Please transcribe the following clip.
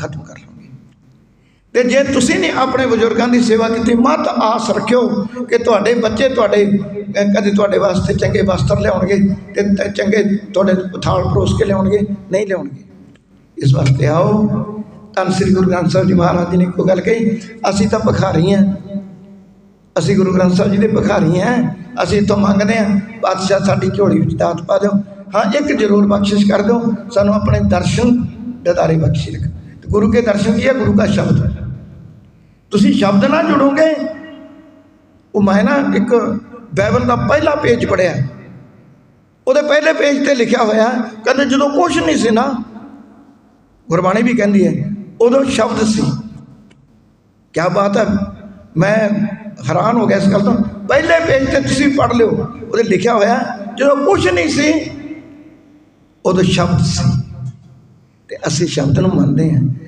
ਖਤਮ ਕਰ ਲਓਗੇ। ਤੇ ਜੇ ਤੁਸੀਂ ਨੇ ਆਪਣੇ ਬਜ਼ੁਰਗਾਂ ਦੀ ਸੇਵਾ ਕੀਤੀ, ਮਤ ਆਸ ਰੱਖਿਓ ਕਿ ਤੁਹਾਡੇ ਬੱਚੇ ਤੁਹਾਡੇ ਕਦੇ ਤੁਹਾਡੇ ਵਾਸਤੇ ਚੰਗੇ ਵਸਤਰ ਲਿਆਉਣਗੇ ਤੇ ਚੰਗੇ ਤੁਹਾਡੇ ਥਾਲ ਪਰੋਸ ਕੇ ਲਿਆਉਣਗੇ, ਨਹੀਂ ਲਿਆਉਣਗੇ। ਇਸ ਵਾਸਤੇ ਆਓ। ਧੰਨ ਸ੍ਰੀ ਗੁਰੂ ਗ੍ਰੰਥ ਸਾਹਿਬ ਜੀ ਮਹਾਰਾਜ ਜੀ ਨੇ ਕੋਈ ਗੱਲ ਕਹੀ, ਅਸੀਂ ਤਾਂ ਭਿਖਾਰੀ ਹਾਂ। ਅਸੀਂ ਗੁਰੂ ਗ੍ਰੰਥ ਸਾਹਿਬ ਜੀ ਦੇ ਭਿਖਾਰੀ ਹਾਂ। ਅਸੀਂ ਤੋਂ ਮੰਗਦੇ ਹਾਂ, ਬਾਦਸ਼ਾਹ ਸਾਡੀ ਝੋਲੀ ਵਿੱਚ ਦਾਤ ਪਾ ਦਿਓ। ਹਾਂ, ਇੱਕ ਜ਼ਰੂਰ ਬਖਸ਼ਿਸ਼ ਕਰ ਦਿਓ। ਸਾਨੂੰ ਆਪਣੇ ਦਰਸ਼ਨ ਦਦਾਰੇ ਬਖਸ਼ੀ ਰੱਖ। ਤੇ ਗੁਰੂ ਕੇ ਦਰਸ਼ਨ ਕੀ ਹੈ? ਗੁਰੂ ਦਾ ਸ਼ਬਦ। ਤੁਸੀਂ ਸ਼ਬਦ ਨਾਲ ਜੁੜੋਗੇ। ਉਹ ਮੈਂ ਨਾ ਇੱਕ ਬਾਈਬਲ ਦਾ ਪਹਿਲਾ ਪੇਜ ਪੜਿਆ ਉਹਦੇ ਪਹਿਲੇ ਪੇਜ ਤੇ ਲਿਖਿਆ ਹੋਇਆ, ਕਹਿੰਦੇ ਜਦੋਂ ਕੁਝ ਨਹੀਂ ਸੀ ਨਾ, ਗੁਰਬਾਣੀ ਵੀ ਕਹਿੰਦੀ ਹੈ, ਉਦੋਂ ਸ਼ਬਦ ਸੀ। ਕੀ ਬਾਤ ਹੈ। ਮੈਂ ਹੈਰਾਨ ਹੋ ਗਿਆ ਇਸ ਗੱਲ ਤੋਂ। ਪਹਿਲੇ ਪੇਜ ਤੇ ਤੁਸੀਂ ਪੜ੍ਹ ਲਿਓ। ਉਹਦੇ ਲਿਖਿਆ ਹੋਇਆ, ਜਦੋਂ ਕੁਝ ਨਹੀਂ ਸੀ, ਉਦੋਂ ਸ਼ਬਦ ਸੀ। ਤੇ ਅਸੀਂ ਸ਼ਬਦ ਨੂੰ ਮੰਨਦੇ ਹਾਂ।